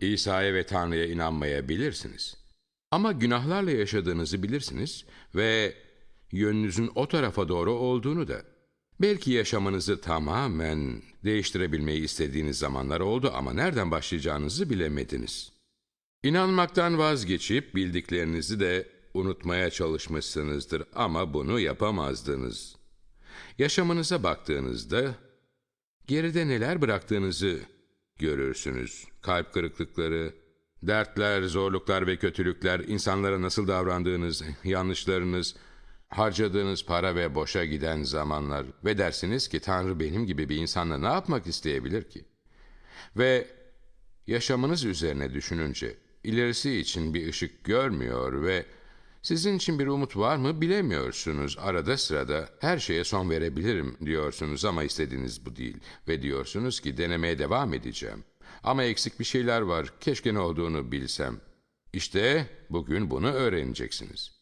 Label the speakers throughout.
Speaker 1: İsa'ya ve Tanrı'ya inanmayabilirsiniz. Ama günahlarla yaşadığınızı bilirsiniz ve yönünüzün o tarafa doğru olduğunu da. Belki yaşamınızı tamamen değiştirebilmeyi istediğiniz zamanlar oldu ama nereden başlayacağınızı bilemediniz. İnanmaktan vazgeçip bildiklerinizi de unutmaya çalışmışsınızdır ama bunu yapamazdınız. Yaşamınıza baktığınızda geride neler bıraktığınızı görürsünüz. Kalp kırıklıkları, dertler, zorluklar ve kötülükler, insanlara nasıl davrandığınız, yanlışlarınız, harcadığınız para ve boşa giden zamanlar ve dersiniz ki Tanrı benim gibi bir insanla ne yapmak isteyebilir ki? Ve yaşamınız üzerine düşününce ilerisi için bir ışık görmüyor ve sizin için bir umut var mı bilemiyorsunuz. Arada sırada her şeye son verebilirim diyorsunuz ama istediğiniz bu değil. Ve diyorsunuz ki denemeye devam edeceğim. Ama eksik bir şeyler var. Keşke ne olduğunu bilsem. İşte bugün bunu öğreneceksiniz.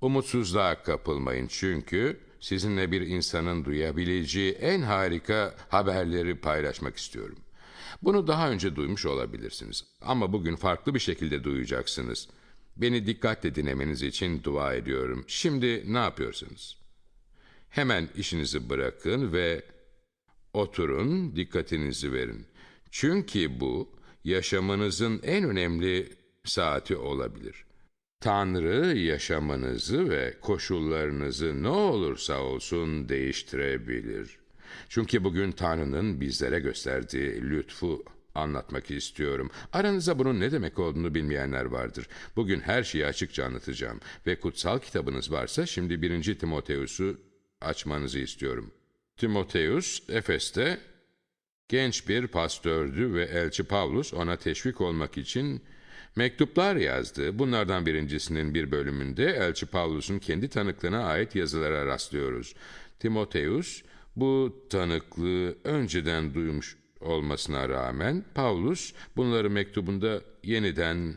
Speaker 1: Umutsuzluğa kapılmayın çünkü sizinle bir insanın duyabileceği en harika haberleri paylaşmak istiyorum. Bunu daha önce duymuş olabilirsiniz ama bugün farklı bir şekilde duyacaksınız. Beni dikkatle dinlemeniz için dua ediyorum. Şimdi ne yapıyorsunuz? Hemen işinizi bırakın ve oturun, dikkatinizi verin. Çünkü bu yaşamınızın en önemli saati olabilir. Tanrı yaşamınızı ve koşullarınızı ne olursa olsun değiştirebilir. Çünkü bugün Tanrı'nın bizlere gösterdiği lütfu anlatmak istiyorum. Aranızda bunun ne demek olduğunu bilmeyenler vardır. Bugün her şeyi açıkça anlatacağım ve kutsal kitabınız varsa şimdi 1. Timoteus'u açmanızı istiyorum. Timoteus, Efes'te genç bir pastördü ve elçi Pavlus ona teşvik olmak için mektuplar yazdı. Bunlardan birincisinin bir bölümünde elçi Pavlus'un kendi tanıklığına ait yazılara rastlıyoruz. Timoteus bu tanıklığı önceden duymuş olmasına rağmen Paulus bunları mektubunda yeniden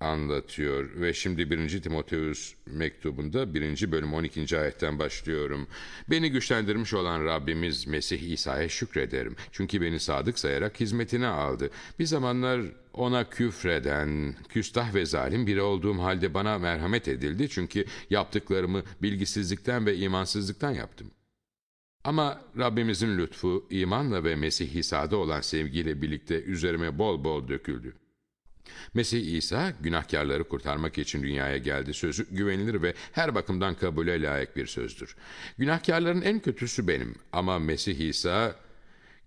Speaker 1: anlatıyor ve şimdi 1. Timoteus mektubunda 1. bölüm 12. ayetten başlıyorum. Beni güçlendirmiş olan Rabbimiz Mesih İsa'ya şükrederim. Çünkü beni sadık sayarak hizmetine aldı. Bir zamanlar ona küfreden, küstah ve zalim biri olduğum halde bana merhamet edildi. Çünkü yaptıklarımı bilgisizlikten ve imansızlıktan yaptım. Ama Rabbimizin lütfu imanla ve Mesih İsa'da olan sevgiyle birlikte üzerime bol bol döküldü. Mesih İsa günahkarları kurtarmak için dünyaya geldi sözü güvenilir ve her bakımdan kabule layık bir sözdür. Günahkarların en kötüsü benim ama Mesih İsa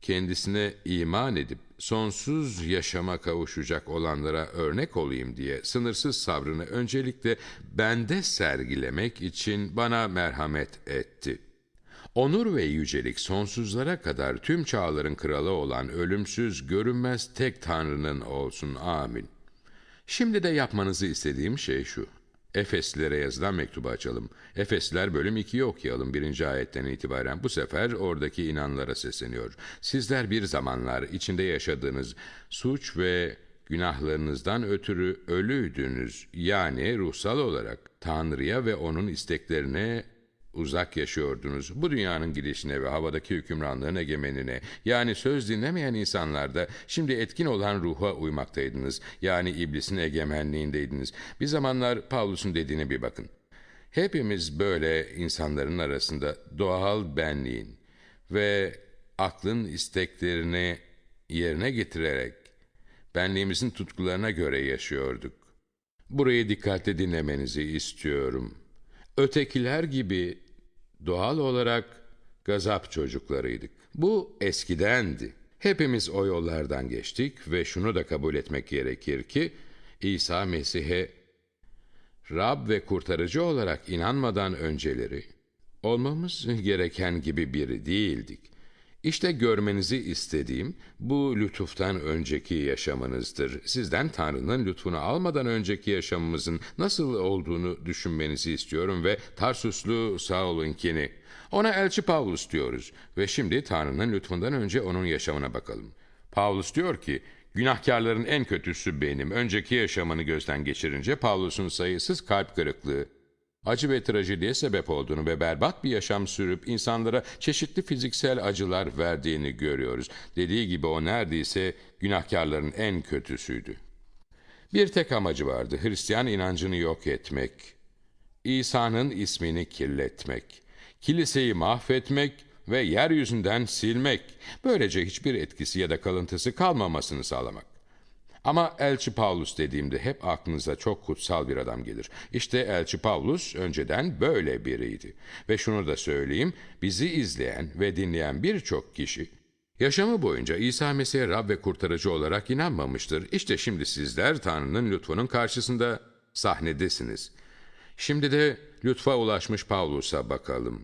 Speaker 1: kendisine iman edip sonsuz yaşama kavuşacak olanlara örnek olayım diye sınırsız sabrını öncelikle bende sergilemek için bana merhamet etti.'' Onur ve yücelik sonsuzlara kadar tüm çağların kralı olan ölümsüz, görünmez tek Tanrı'nın olsun. Amin. Şimdi de yapmanızı istediğim şey şu. Efeslilere yazılan mektubu açalım. Efesliler bölüm 2'yi okuyalım birinci ayetten itibaren. Bu sefer oradaki inanlara sesleniyor. Sizler bir zamanlar içinde yaşadığınız suç ve günahlarınızdan ötürü ölüydünüz. Yani ruhsal olarak Tanrı'ya ve O'nun isteklerine uzak yaşıyordunuz. Bu dünyanın gidişine ve havadaki hükümranlığın egemenine, yani söz dinlemeyen insanlarda şimdi etkin olan ruha uymaktaydınız. Yani iblisin egemenliğindeydiniz. Bir zamanlar Pavlus'un dediğine bir bakın. Hepimiz böyle insanların arasında doğal benliğin ve aklın isteklerini yerine getirerek benliğimizin tutkularına göre yaşıyorduk. Burayı dikkatle dinlemenizi istiyorum. Ötekiler gibi Doğal olarak gazap çocuklarıydık. Bu eskidendi. Hepimiz o yollardan geçtik ve şunu da kabul etmek gerekir ki İsa Mesih'e Rab ve kurtarıcı olarak inanmadan önceleri olmamız gereken gibi biri değildik. İşte görmenizi istediğim bu lütuftan önceki yaşamınızdır. Sizden Tanrı'nın lütfunu almadan önceki yaşamımızın nasıl olduğunu düşünmenizi istiyorum ve Tarsuslu Saul'unkini. Ona elçi Pavlus diyoruz ve şimdi Tanrı'nın lütfundan önce onun yaşamına bakalım. Pavlus diyor ki, günahkarların en kötüsü benim. Önceki yaşamını gözden geçirince Pavlus'un sayısız kalp kırıklığı, acı ve trajediye sebep olduğunu ve berbat bir yaşam sürüp insanlara çeşitli fiziksel acılar verdiğini görüyoruz. Dediği gibi o neredeyse günahkarların en kötüsüydü. Bir tek amacı vardı, Hristiyan inancını yok etmek. İsa'nın ismini kirletmek, kiliseyi mahvetmek ve yeryüzünden silmek, böylece hiçbir etkisi ya da kalıntısı kalmamasını sağlamak. Ama Elçi Paulus dediğimde hep aklınıza çok kutsal bir adam gelir. İşte Elçi Paulus önceden böyle biriydi. Ve şunu da söyleyeyim, bizi izleyen ve dinleyen birçok kişi yaşamı boyunca İsa Mesih'e Rab ve kurtarıcı olarak inanmamıştır. İşte şimdi sizler Tanrı'nın lütfunun karşısında sahnedesiniz. Şimdi de lütfa ulaşmış Paulus'a bakalım.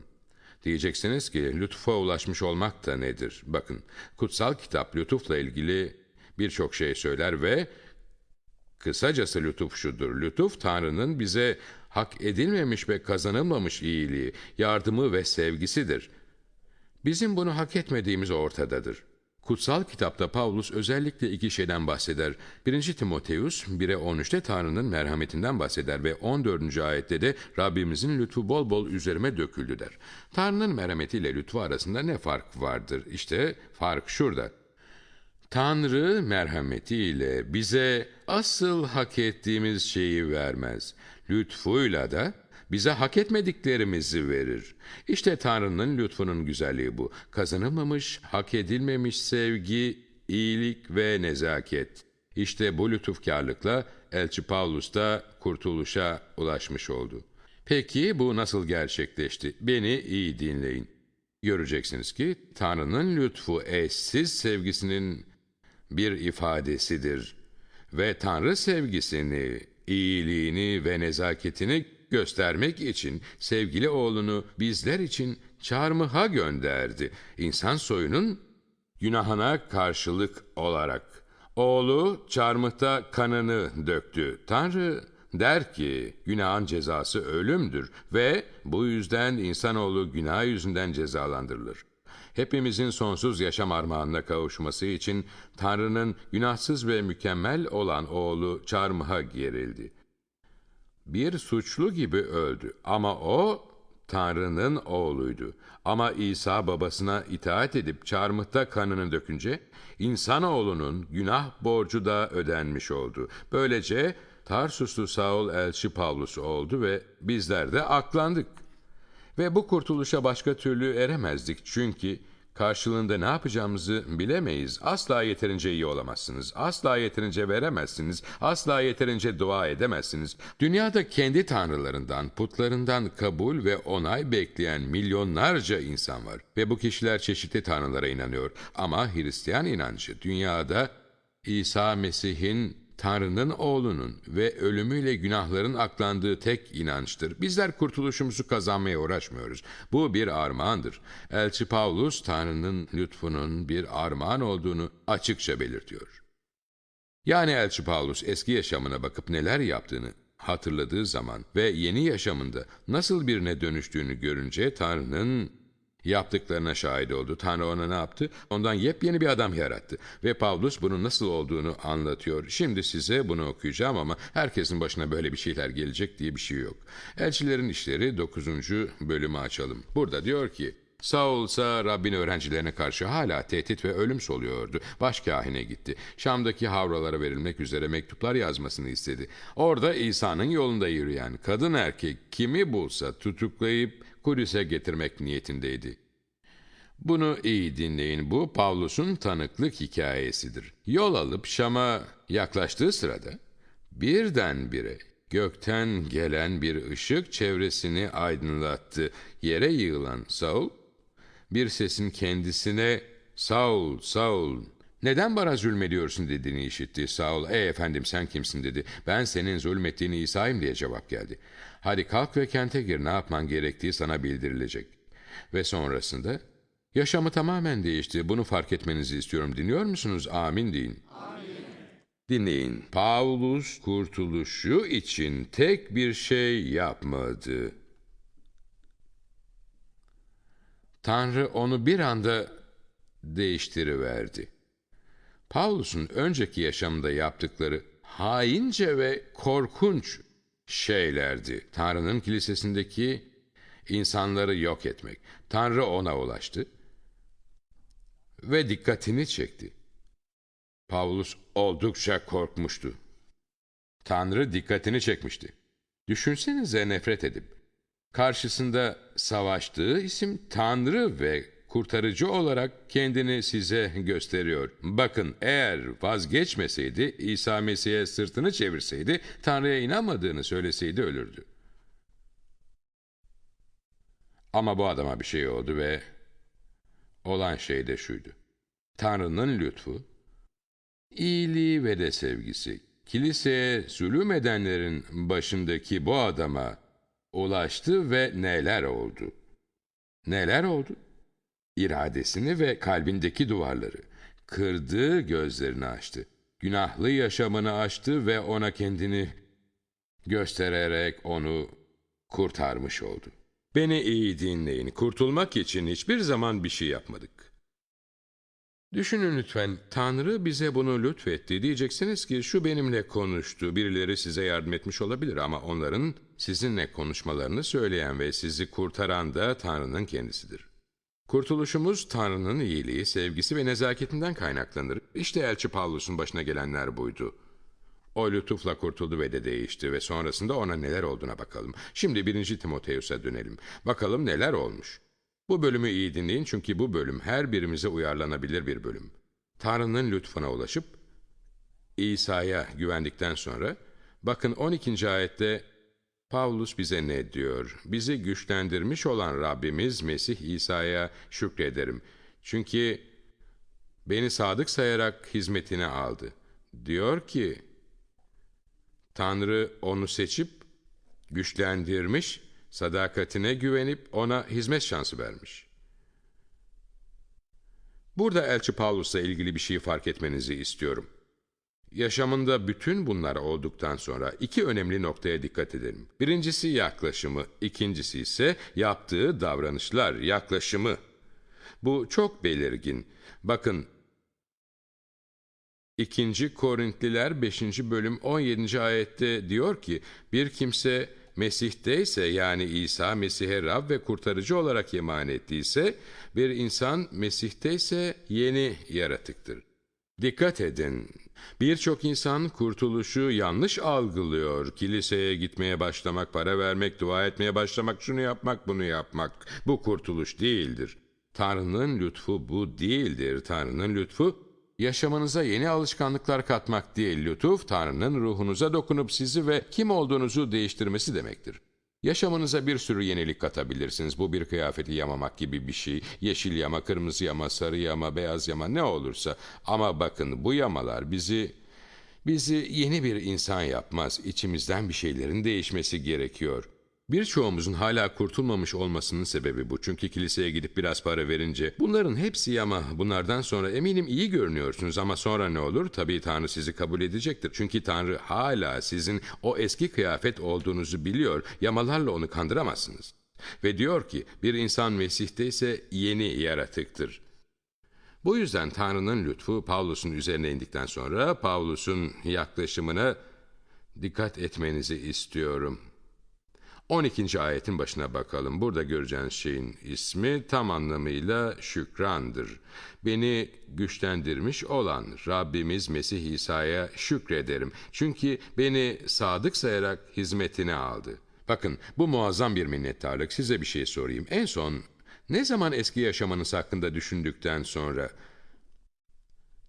Speaker 1: Diyeceksiniz ki lütfa ulaşmış olmak da nedir? Bakın, kutsal kitap lütufla ilgili birçok şey söyler ve kısacası lütuf şudur. Lütuf Tanrı'nın bize hak edilmemiş ve kazanılmamış iyiliği, yardımı ve sevgisidir. Bizim bunu hak etmediğimiz ortadadır. Kutsal kitapta Paulus özellikle iki şeyden bahseder. 1. Timoteus 1'e 13'te Tanrı'nın merhametinden bahseder ve 14. ayette de Rabbimizin lütfu bol bol üzerime döküldü der. Tanrı'nın merhametiyle lütfu arasında ne fark vardır? İşte fark şurada. Tanrı merhametiyle bize asıl hak ettiğimiz şeyi vermez. Lütfuyla da bize hak etmediklerimizi verir. İşte Tanrı'nın lütfunun güzelliği bu. Kazanılmamış, hak edilmemiş sevgi, iyilik ve nezaket. İşte bu lütufkarlıkla Elçi Paulus da kurtuluşa ulaşmış oldu. Peki bu nasıl gerçekleşti? Beni iyi dinleyin. Göreceksiniz ki Tanrı'nın lütfu eşsiz sevgisinin bir ifadesidir ve Tanrı sevgisini, iyiliğini ve nezaketini göstermek için sevgili oğlunu bizler için çarmıha gönderdi. İnsan soyunun günahına karşılık olarak. Oğlu çarmıhta kanını döktü. Tanrı der ki günahın cezası ölümdür ve bu yüzden insanoğlu günah yüzünden cezalandırılır. Hepimizin sonsuz yaşam armağanına kavuşması için Tanrı'nın günahsız ve mükemmel olan oğlu çarmıha gerildi bir suçlu gibi öldü ama o Tanrı'nın oğluydu. Ama İsa babasına itaat edip çarmıhta kanını dökünce insanoğlunun günah borcu da ödenmiş oldu. Böylece Tarsuslu Saul elçi Pavlus oldu ve bizler de aklandık. Ve bu kurtuluşa başka türlü eremezdik çünkü Karşılığında ne yapacağımızı bilemeyiz. Asla yeterince iyi olamazsınız. Asla yeterince veremezsiniz. Asla yeterince dua edemezsiniz. Dünyada kendi tanrılarından, putlarından kabul ve onay bekleyen milyonlarca insan var. Ve bu kişiler çeşitli tanrılara inanıyor. Ama Hristiyan inancı dünyada İsa Mesih'in Tanrı'nın oğlunun ve ölümüyle günahların aklandığı tek inançtır. Bizler kurtuluşumuzu kazanmaya uğraşmıyoruz. Bu bir armağandır. Elçi Paulus Tanrı'nın lütfunun bir armağan olduğunu açıkça belirtiyor. Yani Elçi Paulus eski yaşamına bakıp neler yaptığını hatırladığı zaman ve yeni yaşamında nasıl birine dönüştüğünü görünce Tanrı'nın Yaptıklarına şahit oldu. Tanrı ona ne yaptı? Ondan yepyeni bir adam yarattı. Ve Pavlus bunun nasıl olduğunu anlatıyor. Şimdi size bunu okuyacağım ama herkesin başına böyle bir şeyler gelecek diye bir şey yok. Elçilerin işleri 9. bölümü açalım. Burada diyor ki, Saul ise Rabbin öğrencilerine karşı hala tehdit ve ölüm soluyordu. Başkahine gitti. Şam'daki havralara verilmek üzere mektuplar yazmasını istedi. Orada İsa'nın yolunda yürüyen kadın erkek kimi bulsa tutuklayıp Kudüs'e getirmek niyetindeydi. Bunu iyi dinleyin. Bu Pavlus'un tanıklık hikayesidir. Yol alıp Şam'a yaklaştığı sırada birdenbire gökten gelen bir ışık çevresini aydınlattı. Yere yığılan Saul bir sesin kendisine Saul, Saul neden bana zulmediyorsun dediğini işitti. Saul, ey efendim sen kimsin dedi. Ben senin zulmettiğini İsa'yım diye cevap geldi. Hadi kalk ve kente gir ne yapman gerektiği sana bildirilecek. Ve sonrasında yaşamı tamamen değişti. Bunu fark etmenizi istiyorum. Dinliyor musunuz? Amin deyin. Amin. Dinleyin. Paulus kurtuluşu için tek bir şey yapmadı. Tanrı onu bir anda değiştiriverdi. Paulus'un önceki yaşamında yaptıkları haince ve korkunç şeylerdi. Tanrı'nın kilisesindeki insanları yok etmek. Tanrı ona ulaştı ve dikkatini çekti. Pavlus oldukça korkmuştu. Tanrı dikkatini çekmişti. Düşünsenize nefret edip karşısında savaştığı isim Tanrı ve kurtarıcı olarak kendini size gösteriyor. Bakın eğer vazgeçmeseydi, İsa Mesih'e sırtını çevirseydi, Tanrı'ya inanmadığını söyleseydi ölürdü. Ama bu adama bir şey oldu ve olan şey de şuydu. Tanrı'nın lütfu, iyiliği ve de sevgisi, kiliseye zulüm edenlerin başındaki bu adama ulaştı ve neler oldu? Neler oldu? İradesini ve kalbindeki duvarları, kırdığı gözlerini açtı. Günahlı yaşamını açtı ve ona kendini göstererek onu kurtarmış oldu. Beni iyi dinleyin. Kurtulmak için hiçbir zaman bir şey yapmadık. Düşünün lütfen, Tanrı bize bunu lütfetti. Diyeceksiniz ki şu benimle konuştu, birileri size yardım etmiş olabilir ama onların sizinle konuşmalarını söyleyen ve sizi kurtaran da Tanrı'nın kendisidir. Kurtuluşumuz Tanrı'nın iyiliği, sevgisi ve nezaketinden kaynaklanır. İşte Elçi Pavlus'un başına gelenler buydu. O lütufla kurtuldu ve de değişti ve sonrasında ona neler olduğuna bakalım. Şimdi 1. Timoteus'a dönelim. Bakalım neler olmuş. Bu bölümü iyi dinleyin çünkü bu bölüm her birimize uyarlanabilir bir bölüm. Tanrı'nın lütfuna ulaşıp İsa'ya güvendikten sonra bakın 12. ayette Pavlus bize ne diyor? Bizi güçlendirmiş olan Rabbimiz Mesih İsa'ya şükrederim. Çünkü beni sadık sayarak hizmetine aldı. Diyor ki Tanrı onu seçip güçlendirmiş, sadakatine güvenip ona hizmet şansı vermiş. Burada Elçi Pavlus'la ilgili bir şey fark etmenizi istiyorum. Yaşamında bütün bunlar olduktan sonra iki önemli noktaya dikkat edelim. Birincisi yaklaşımı, ikincisi ise yaptığı davranışlar, yaklaşımı. Bu çok belirgin. Bakın 2. Korintliler 5. bölüm 17. ayette diyor ki bir kimse Mesih'teyse yani İsa Mesih'e Rab ve kurtarıcı olarak iman ettiyse bir insan Mesih'teyse yeni yaratıktır. Dikkat edin. Birçok insan kurtuluşu yanlış algılıyor. Kiliseye gitmeye başlamak, para vermek, dua etmeye başlamak, şunu yapmak, bunu yapmak. Bu kurtuluş değildir. Tanrı'nın lütfu bu değildir. Tanrı'nın lütfu Yaşamınıza yeni alışkanlıklar katmak değil, lütuf Tanrı'nın ruhunuza dokunup sizi ve kim olduğunuzu değiştirmesi demektir. Yaşamınıza bir sürü yenilik katabilirsiniz. Bu bir kıyafeti yamamak gibi bir şey. Yeşil yama, kırmızı yama, sarı yama, beyaz yama ne olursa. Ama bakın bu yamalar bizi bizi yeni bir insan yapmaz. İçimizden bir şeylerin değişmesi gerekiyor. Birçoğumuzun hala kurtulmamış olmasının sebebi bu. Çünkü kiliseye gidip biraz para verince bunların hepsi ama bunlardan sonra eminim iyi görünüyorsunuz ama sonra ne olur? Tabii Tanrı sizi kabul edecektir. Çünkü Tanrı hala sizin o eski kıyafet olduğunuzu biliyor. Yamalarla onu kandıramazsınız. Ve diyor ki bir insan Mesih'te ise yeni yaratıktır. Bu yüzden Tanrı'nın lütfu Pavlus'un üzerine indikten sonra Pavlus'un yaklaşımına dikkat etmenizi istiyorum.'' 12. ayetin başına bakalım. Burada göreceğiniz şeyin ismi tam anlamıyla şükrandır. Beni güçlendirmiş olan Rabbimiz Mesih İsa'ya şükrederim. Çünkü beni sadık sayarak hizmetine aldı. Bakın bu muazzam bir minnettarlık. Size bir şey sorayım. En son ne zaman eski yaşamanız hakkında düşündükten sonra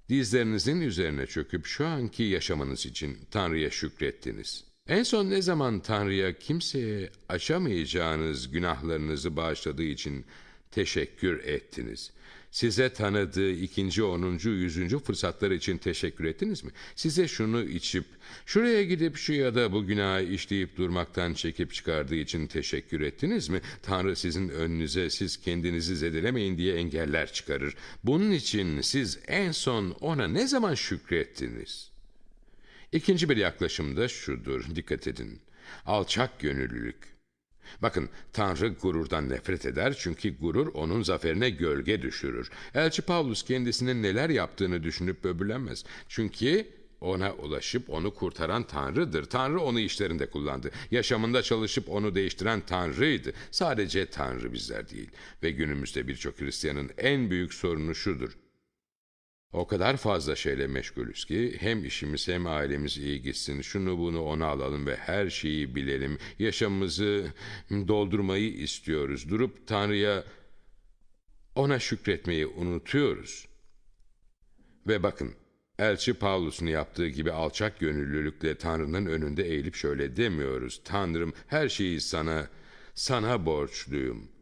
Speaker 1: dizlerinizin üzerine çöküp şu anki yaşamanız için Tanrı'ya şükrettiniz? En son ne zaman Tanrı'ya kimseye aşamayacağınız günahlarınızı bağışladığı için teşekkür ettiniz? Size tanıdığı ikinci, onuncu, yüzüncü fırsatlar için teşekkür ettiniz mi? Size şunu içip, şuraya gidip şu ya da bu günahı işleyip durmaktan çekip çıkardığı için teşekkür ettiniz mi? Tanrı sizin önünüze siz kendinizi zedelemeyin diye engeller çıkarır. Bunun için siz en son ona ne zaman şükrettiniz?'' İkinci bir yaklaşım da şudur, dikkat edin. Alçak gönüllülük. Bakın Tanrı gururdan nefret eder çünkü gurur onun zaferine gölge düşürür. Elçi Pavlus kendisinin neler yaptığını düşünüp böbürlenmez. Çünkü Ona ulaşıp onu kurtaran Tanrı'dır. Tanrı onu işlerinde kullandı. Yaşamında çalışıp onu değiştiren Tanrı'ydı. Sadece Tanrı bizler değil. Ve günümüzde birçok Hristiyanın en büyük sorunu şudur. O kadar fazla şeyle meşgulüz ki hem işimiz hem ailemiz iyi gitsin, şunu bunu ona alalım ve her şeyi bilelim. Yaşamımızı doldurmayı istiyoruz. Durup Tanrı'ya ona şükretmeyi unutuyoruz. Ve bakın, Elçi Pavlus'un yaptığı gibi alçak gönüllülükle Tanrı'nın önünde eğilip şöyle demiyoruz. Tanrım her şeyi sana, sana borçluyum.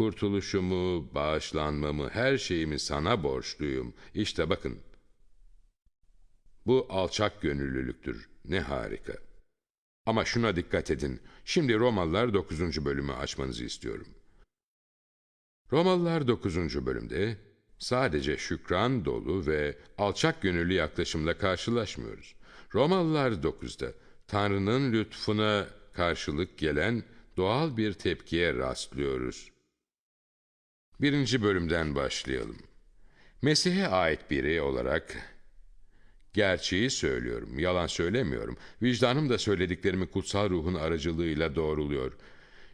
Speaker 1: Kurtuluşumu, bağışlanmamı, her şeyimi sana borçluyum. İşte bakın. Bu alçak gönüllülüktür. Ne harika. Ama şuna dikkat edin. Şimdi Romalılar 9. bölümü açmanızı istiyorum. Romalılar 9. bölümde sadece şükran dolu ve alçak gönüllü yaklaşımla karşılaşmıyoruz. Romalılar 9'da Tanrı'nın lütfuna karşılık gelen doğal bir tepkiye rastlıyoruz. Birinci bölümden başlayalım. Mesih'e ait biri olarak gerçeği söylüyorum, yalan söylemiyorum. Vicdanım da söylediklerimi kutsal ruhun aracılığıyla doğruluyor.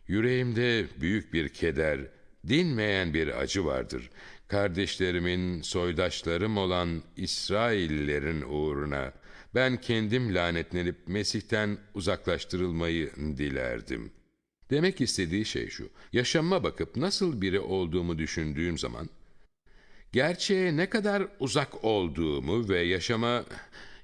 Speaker 1: Yüreğimde büyük bir keder, dinmeyen bir acı vardır. Kardeşlerimin, soydaşlarım olan İsraillerin uğruna ben kendim lanetlenip Mesih'ten uzaklaştırılmayı dilerdim.'' Demek istediği şey şu, yaşamıma bakıp nasıl biri olduğumu düşündüğüm zaman, gerçeğe ne kadar uzak olduğumu ve yaşama,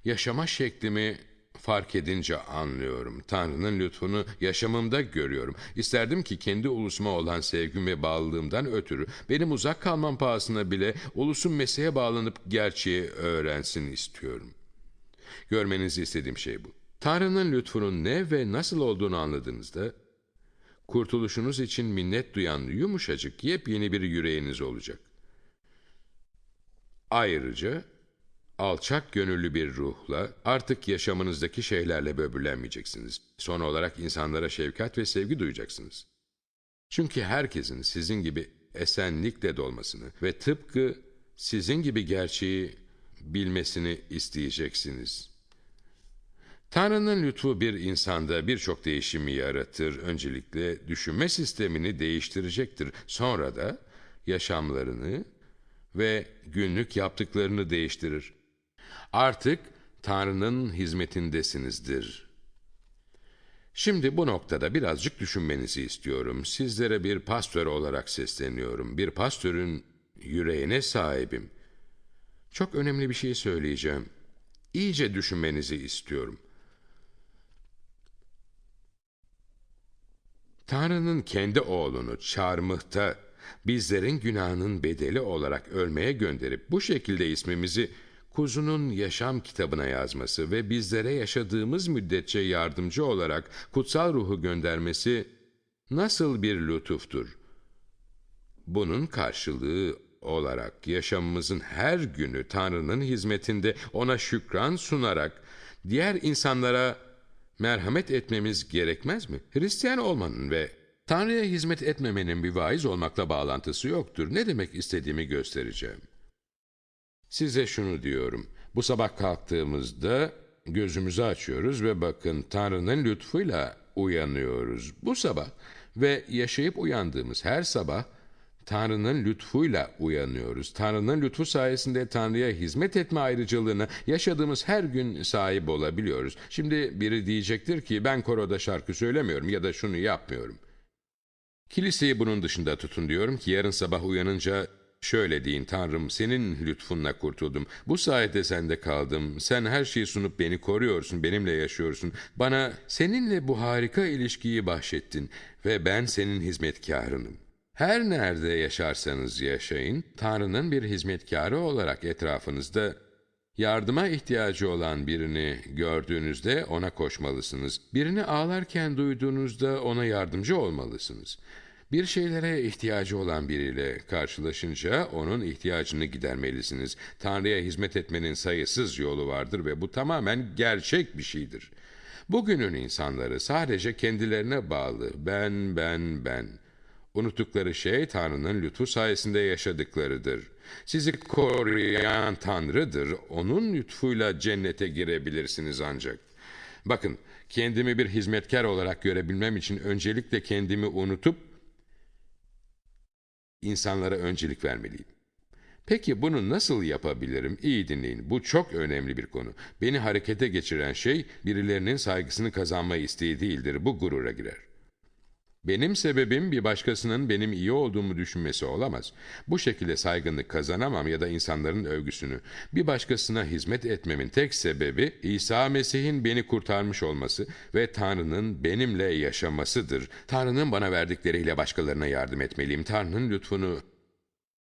Speaker 1: yaşama şeklimi fark edince anlıyorum. Tanrı'nın lütfunu yaşamımda görüyorum. İsterdim ki kendi ulusuma olan sevgim ve bağlılığımdan ötürü benim uzak kalmam pahasına bile ulusun Mesih'e bağlanıp gerçeği öğrensin istiyorum. Görmenizi istediğim şey bu. Tanrı'nın lütfunun ne ve nasıl olduğunu anladığınızda kurtuluşunuz için minnet duyan yumuşacık yepyeni bir yüreğiniz olacak. Ayrıca alçak gönüllü bir ruhla artık yaşamınızdaki şeylerle böbürlenmeyeceksiniz. Son olarak insanlara şefkat ve sevgi duyacaksınız. Çünkü herkesin sizin gibi esenlikle dolmasını ve tıpkı sizin gibi gerçeği bilmesini isteyeceksiniz.'' Tanrı'nın lütfu bir insanda birçok değişimi yaratır. Öncelikle düşünme sistemini değiştirecektir. Sonra da yaşamlarını ve günlük yaptıklarını değiştirir. Artık Tanrı'nın hizmetindesinizdir. Şimdi bu noktada birazcık düşünmenizi istiyorum. Sizlere bir pastör olarak sesleniyorum. Bir pastörün yüreğine sahibim. Çok önemli bir şey söyleyeceğim. İyice düşünmenizi istiyorum.'' Tanrı'nın kendi oğlunu çarmıhta bizlerin günahının bedeli olarak ölmeye gönderip bu şekilde ismimizi kuzunun yaşam kitabına yazması ve bizlere yaşadığımız müddetçe yardımcı olarak kutsal ruhu göndermesi nasıl bir lütuftur? Bunun karşılığı olarak yaşamımızın her günü Tanrı'nın hizmetinde ona şükran sunarak diğer insanlara merhamet etmemiz gerekmez mi? Hristiyan olmanın ve Tanrı'ya hizmet etmemenin bir vaiz olmakla bağlantısı yoktur. Ne demek istediğimi göstereceğim. Size şunu diyorum. Bu sabah kalktığımızda gözümüzü açıyoruz ve bakın Tanrı'nın lütfuyla uyanıyoruz. Bu sabah ve yaşayıp uyandığımız her sabah Tanrı'nın lütfuyla uyanıyoruz. Tanrı'nın lütfu sayesinde Tanrı'ya hizmet etme ayrıcalığına yaşadığımız her gün sahip olabiliyoruz. Şimdi biri diyecektir ki ben koroda şarkı söylemiyorum ya da şunu yapmıyorum. Kiliseyi bunun dışında tutun diyorum ki yarın sabah uyanınca şöyle deyin Tanrım senin lütfunla kurtuldum. Bu sayede sende kaldım. Sen her şeyi sunup beni koruyorsun, benimle yaşıyorsun. Bana seninle bu harika ilişkiyi bahşettin ve ben senin hizmetkarınım. Her nerede yaşarsanız yaşayın, Tanrı'nın bir hizmetkarı olarak etrafınızda yardıma ihtiyacı olan birini gördüğünüzde ona koşmalısınız. Birini ağlarken duyduğunuzda ona yardımcı olmalısınız. Bir şeylere ihtiyacı olan biriyle karşılaşınca onun ihtiyacını gidermelisiniz. Tanrı'ya hizmet etmenin sayısız yolu vardır ve bu tamamen gerçek bir şeydir. Bugünün insanları sadece kendilerine bağlı. Ben, ben, ben. Unuttukları şey Tanrı'nın lütfu sayesinde yaşadıklarıdır. Sizi koruyan Tanrı'dır. Onun lütfuyla cennete girebilirsiniz ancak. Bakın, kendimi bir hizmetkar olarak görebilmem için öncelikle kendimi unutup insanlara öncelik vermeliyim. Peki bunu nasıl yapabilirim? İyi dinleyin. Bu çok önemli bir konu. Beni harekete geçiren şey birilerinin saygısını kazanma isteği değildir. Bu gurura girer. Benim sebebim bir başkasının benim iyi olduğumu düşünmesi olamaz. Bu şekilde saygınlık kazanamam ya da insanların övgüsünü. Bir başkasına hizmet etmemin tek sebebi İsa Mesih'in beni kurtarmış olması ve Tanrı'nın benimle yaşamasıdır. Tanrı'nın bana verdikleriyle başkalarına yardım etmeliyim. Tanrı'nın lütfunu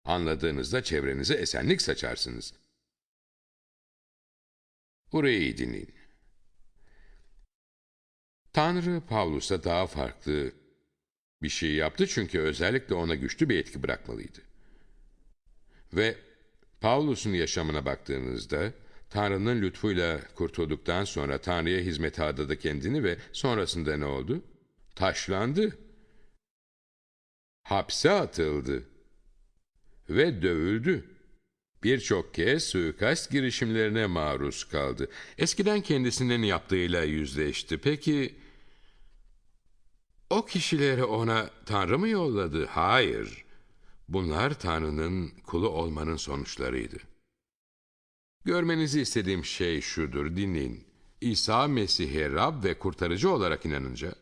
Speaker 1: anladığınızda çevrenize esenlik saçarsınız. Burayı iyi dinleyin. Tanrı Pavlus'a daha farklı bir şey yaptı çünkü özellikle ona güçlü bir etki bırakmalıydı. Ve Pavlus'un yaşamına baktığınızda Tanrı'nın lütfuyla kurtulduktan sonra Tanrı'ya hizmete adadı kendini ve sonrasında ne oldu? Taşlandı. Hapse atıldı. Ve dövüldü. Birçok kez suikast girişimlerine maruz kaldı. Eskiden kendisinin yaptığıyla yüzleşti. Peki o kişileri ona Tanrı mı yolladı? Hayır. Bunlar Tanrı'nın kulu olmanın sonuçlarıydı. Görmenizi istediğim şey şudur, dinleyin. İsa Mesih'e Rab ve kurtarıcı olarak inanınca,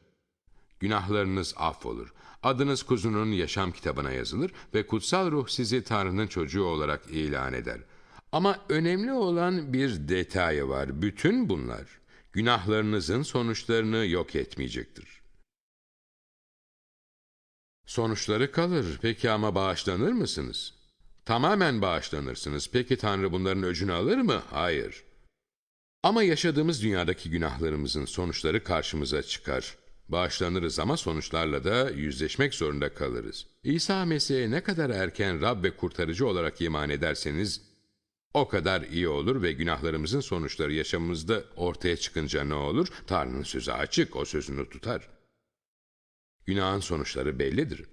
Speaker 1: günahlarınız affolur. Adınız kuzunun yaşam kitabına yazılır ve kutsal ruh sizi Tanrı'nın çocuğu olarak ilan eder. Ama önemli olan bir detay var. Bütün bunlar günahlarınızın sonuçlarını yok etmeyecektir. Sonuçları kalır. Peki ama bağışlanır mısınız? Tamamen bağışlanırsınız. Peki Tanrı bunların öcünü alır mı? Hayır. Ama yaşadığımız dünyadaki günahlarımızın sonuçları karşımıza çıkar. Bağışlanırız ama sonuçlarla da yüzleşmek zorunda kalırız. İsa Mesih'e ne kadar erken Rab ve kurtarıcı olarak iman ederseniz, o kadar iyi olur ve günahlarımızın sonuçları yaşamımızda ortaya çıkınca ne olur? Tanrı'nın sözü açık, o sözünü tutar. Günahın sonuçları bellidir.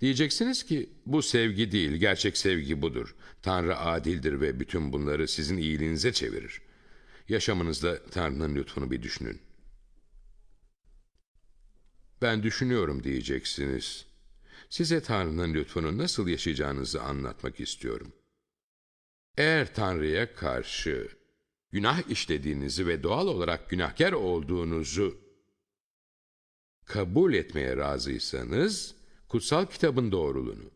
Speaker 1: Diyeceksiniz ki bu sevgi değil, gerçek sevgi budur. Tanrı adildir ve bütün bunları sizin iyiliğinize çevirir. Yaşamınızda Tanrı'nın lütfunu bir düşünün. Ben düşünüyorum diyeceksiniz. Size Tanrı'nın lütfunu nasıl yaşayacağınızı anlatmak istiyorum. Eğer Tanrı'ya karşı günah işlediğinizi ve doğal olarak günahkar olduğunuzu kabul etmeye razıysanız, kutsal kitabın doğruluğunu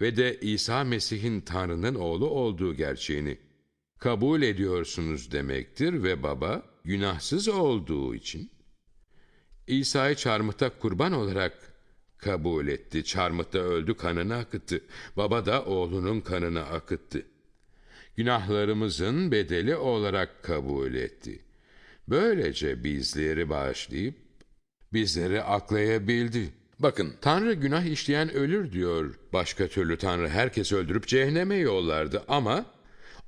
Speaker 1: ve de İsa Mesih'in Tanrı'nın oğlu olduğu gerçeğini kabul ediyorsunuz demektir ve baba günahsız olduğu için İsa'yı çarmıhta kurban olarak kabul etti. Çarmıhta öldü, kanını akıttı. Baba da oğlunun kanını akıttı. Günahlarımızın bedeli olarak kabul etti. Böylece bizleri bağışlayıp bizleri aklayabildi. Bakın Tanrı günah işleyen ölür diyor. Başka türlü Tanrı herkes öldürüp cehenneme yollardı ama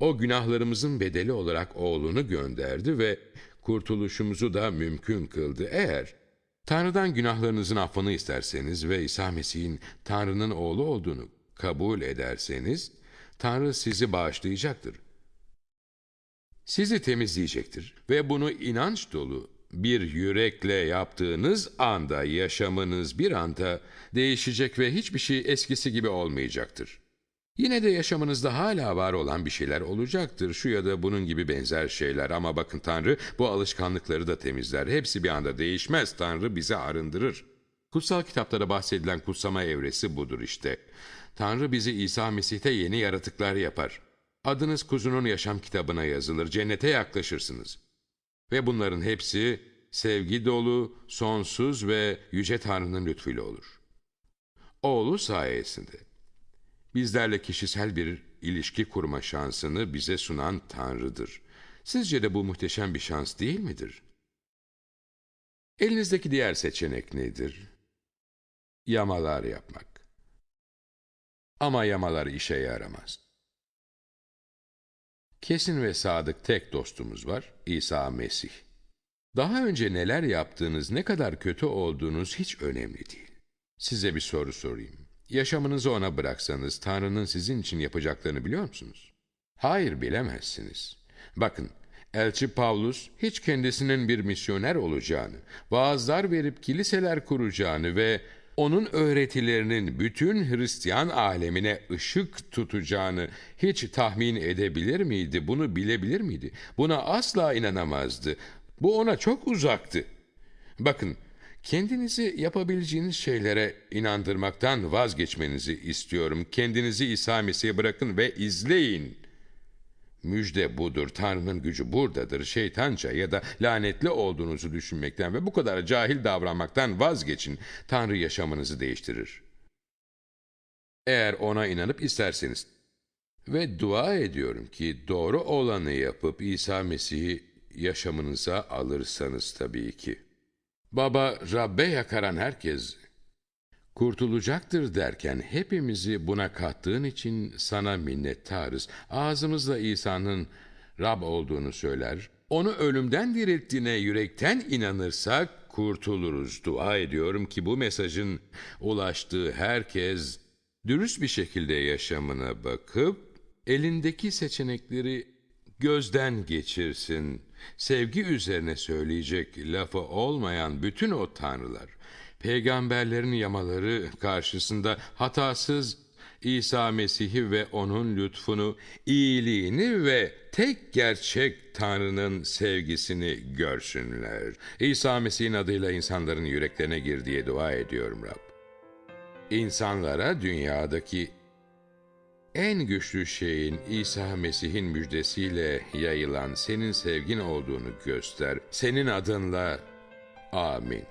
Speaker 1: o günahlarımızın bedeli olarak oğlunu gönderdi ve kurtuluşumuzu da mümkün kıldı. Eğer Tanrı'dan günahlarınızın affını isterseniz ve İsa Mesih'in Tanrı'nın oğlu olduğunu kabul ederseniz, Tanrı sizi bağışlayacaktır. Sizi temizleyecektir ve bunu inanç dolu bir yürekle yaptığınız anda yaşamınız bir anda değişecek ve hiçbir şey eskisi gibi olmayacaktır. Yine de yaşamınızda hala var olan bir şeyler olacaktır. Şu ya da bunun gibi benzer şeyler ama bakın Tanrı bu alışkanlıkları da temizler. Hepsi bir anda değişmez. Tanrı bizi arındırır. Kutsal kitaplara bahsedilen kutsama evresi budur işte. Tanrı bizi İsa Mesih'te yeni yaratıklar yapar. Adınız kuzunun yaşam kitabına yazılır. Cennete yaklaşırsınız. Ve bunların hepsi sevgi dolu, sonsuz ve yüce Tanrı'nın lütfuyla olur. Oğlu sayesinde bizlerle kişisel bir ilişki kurma şansını bize sunan Tanrı'dır. Sizce de bu muhteşem bir şans değil midir? Elinizdeki diğer seçenek nedir? Yamalar yapmak. Ama yamalar işe yaramaz. Kesin ve sadık tek dostumuz var, İsa Mesih. Daha önce neler yaptığınız, ne kadar kötü olduğunuz hiç önemli değil. Size bir soru sorayım. yaşamınızı ona bıraksanız Tanrı'nın sizin için yapacaklarını biliyor musunuz? Hayır bilemezsiniz. Bakın, Elçi Pavlus hiç kendisinin bir misyoner olacağını, vaazlar verip kiliseler kuracağını ve onun öğretilerinin bütün Hristiyan alemine ışık tutacağını hiç tahmin edebilir miydi? Bunu bilebilir miydi? Buna asla inanamazdı. Bu ona çok uzaktı. Bakın, kendinizi yapabileceğiniz şeylere inandırmaktan vazgeçmenizi istiyorum. Kendinizi İsa Mesih'e bırakın ve izleyin. Müjde budur. Tanrı'nın gücü buradadır. Şeytanca ya da lanetli olduğunuzu düşünmekten ve bu kadar cahil davranmaktan vazgeçin. Tanrı yaşamınızı değiştirir. Eğer ona inanıp isterseniz. Ve dua ediyorum ki doğru olanı yapıp İsa Mesih'i yaşamınıza alırsanız tabii ki. Baba, Rabbe yakaran herkes kurtulacaktır derken hepimizi buna kattığın için sana minnettarız. Ağzımızla İsa'nın Rab olduğunu söyler, onu ölümden dirilttiğine yürekten inanırsak kurtuluruz. Dua ediyorum ki bu mesajın ulaştığı herkes dürüst bir şekilde yaşamına bakıp elindeki seçenekleri gözden geçirsin. Sevgi üzerine söyleyecek lafı olmayan bütün o tanrılar, peygamberlerin yamaları karşısında hatasız İsa Mesih'i ve onun lütfunu, iyiliğini ve tek gerçek Tanrı'nın sevgisini görsünler. İsa Mesih'in adıyla insanların yüreklerine gir diye dua ediyorum Rab. İnsanlara dünyadaki en güçlü şeyin İsa Mesih'in müjdesiyle yayılan senin sevgin olduğunu göster. Senin adınla amin.